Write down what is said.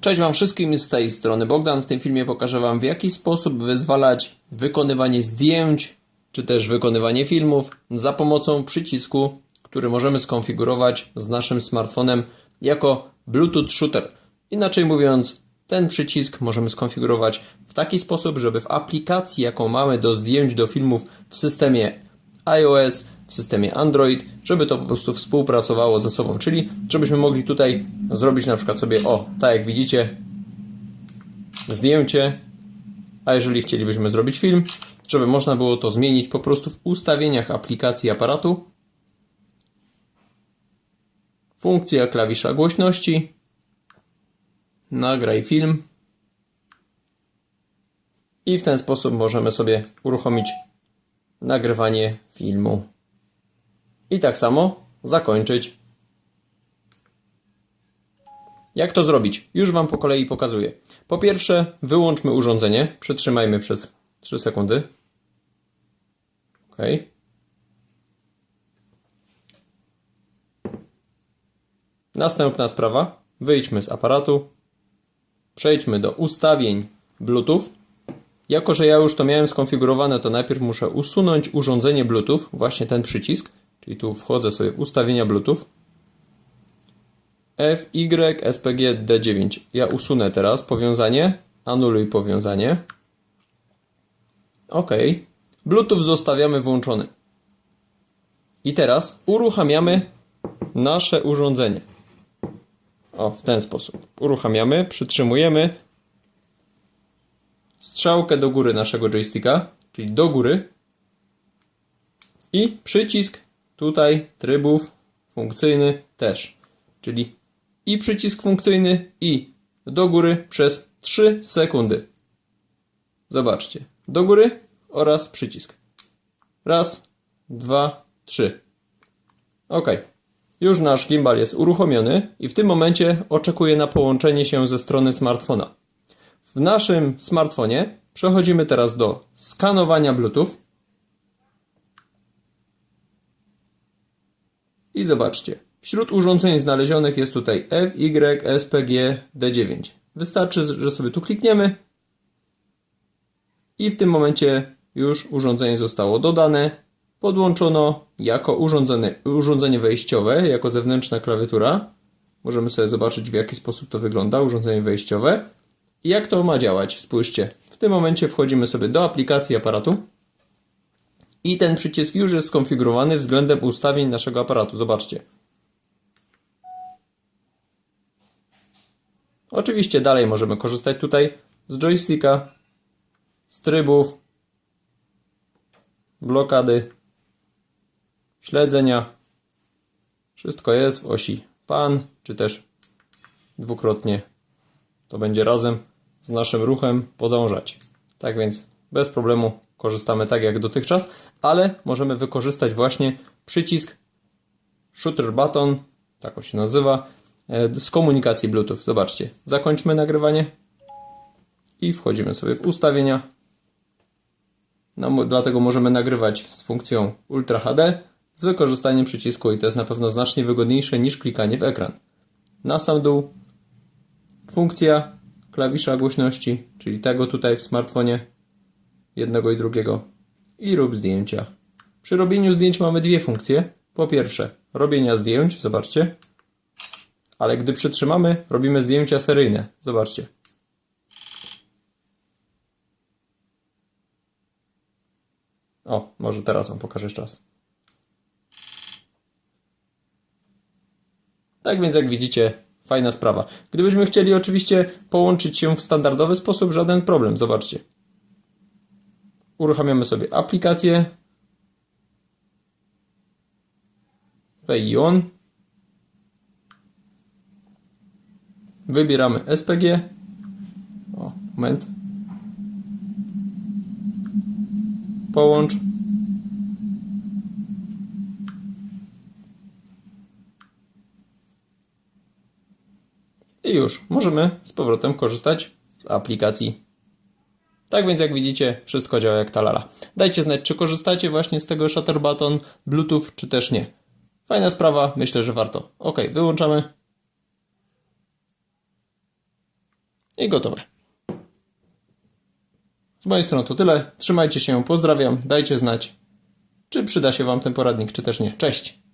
Cześć Wam wszystkim z tej strony Bogdan. W tym filmie pokażę Wam w jaki sposób wyzwalać wykonywanie zdjęć czy też wykonywanie filmów za pomocą przycisku, który możemy skonfigurować z naszym smartfonem jako Bluetooth Shooter. Inaczej mówiąc, ten przycisk możemy skonfigurować w taki sposób, żeby w aplikacji, jaką mamy do zdjęć do filmów w systemie iOS, w systemie Android, żeby to po prostu współpracowało ze sobą. Czyli żebyśmy mogli tutaj zrobić na przykład sobie, o, tak jak widzicie, zdjęcie, a jeżeli chcielibyśmy zrobić film, żeby można było to zmienić po prostu w ustawieniach aplikacji aparatu. Funkcja klawisza głośności, nagraj film i w ten sposób możemy sobie uruchomić nagrywanie filmu. I tak samo zakończyć. Jak to zrobić? Już Wam po kolei pokazuję. Po pierwsze, wyłączmy urządzenie. Przytrzymajmy przez 3 sekundy. OK. Następna sprawa. Wyjdźmy z aparatu. Przejdźmy do ustawień Bluetooth. Jako, że ja już to miałem skonfigurowane, to najpierw muszę usunąć urządzenie Bluetooth, właśnie ten przycisk, czyli tu wchodzę sobie w ustawienia Bluetooth. FY SPG D9. Ja usunę teraz powiązanie, anuluj powiązanie. OK. Bluetooth zostawiamy włączony. I teraz uruchamiamy nasze urządzenie. O, w ten sposób. Uruchamiamy, przytrzymujemy strzałkę do góry naszego joysticka, czyli do góry i przycisk tutaj trybów funkcyjny też, czyli i przycisk funkcyjny i do góry przez 3 sekundy. Zobaczcie, do góry oraz przycisk. Raz, dwa, trzy. Ok. Już nasz gimbal jest uruchomiony i w tym momencie oczekuje na połączenie się ze strony smartfona. W naszym smartfonie przechodzimy teraz do skanowania Bluetooth. I zobaczcie, wśród urządzeń znalezionych jest tutaj FY D9. Wystarczy, że sobie tu klikniemy i w tym momencie już urządzenie zostało dodane, podłączono jako urządzenie, urządzenie wejściowe, jako zewnętrzna klawiatura. Możemy sobie zobaczyć w jaki sposób to wygląda, urządzenie wejściowe. I jak to ma działać? Spójrzcie. W tym momencie wchodzimy sobie do aplikacji aparatu i ten przycisk już jest skonfigurowany względem ustawień naszego aparatu. Zobaczcie. Oczywiście dalej możemy korzystać tutaj z joysticka, z trybów, blokady, śledzenia. Wszystko jest w osi pan, czy też dwukrotnie to będzie razem z naszym ruchem podążać. Tak więc bez problemu korzystamy tak jak dotychczas, ale możemy wykorzystać właśnie przycisk Shooter Button, tak on się nazywa, e, z komunikacji Bluetooth. Zobaczcie, zakończmy nagrywanie i wchodzimy sobie w ustawienia. No, dlatego możemy nagrywać z funkcją Ultra HD z wykorzystaniem przycisku i to jest na pewno znacznie wygodniejsze niż klikanie w ekran. Na sam dół funkcja klawisza głośności, czyli tego tutaj w smartfonie, jednego i drugiego, i rób zdjęcia. Przy robieniu zdjęć mamy dwie funkcje. Po pierwsze, robienia zdjęć, zobaczcie, ale gdy przytrzymamy, robimy zdjęcia seryjne. Zobaczcie. O, może teraz Wam pokażę raz. Tak więc jak widzicie, fajna sprawa. Gdybyśmy chcieli oczywiście połączyć się w standardowy sposób, żaden problem. Zobaczcie. Uruchamiamy sobie aplikację. on. Wybieramy SPG. O, moment. Połącz. I już możemy z powrotem korzystać z aplikacji. Tak więc jak widzicie, wszystko działa jak talala. Dajcie znać, czy korzystacie właśnie z tego Shutter Button Bluetooth, czy też nie. Fajna sprawa, myślę, że warto. Ok, wyłączamy. i gotowe. Z mojej strony to tyle. Trzymajcie się, pozdrawiam, dajcie znać, czy przyda się Wam ten poradnik, czy też nie. Cześć!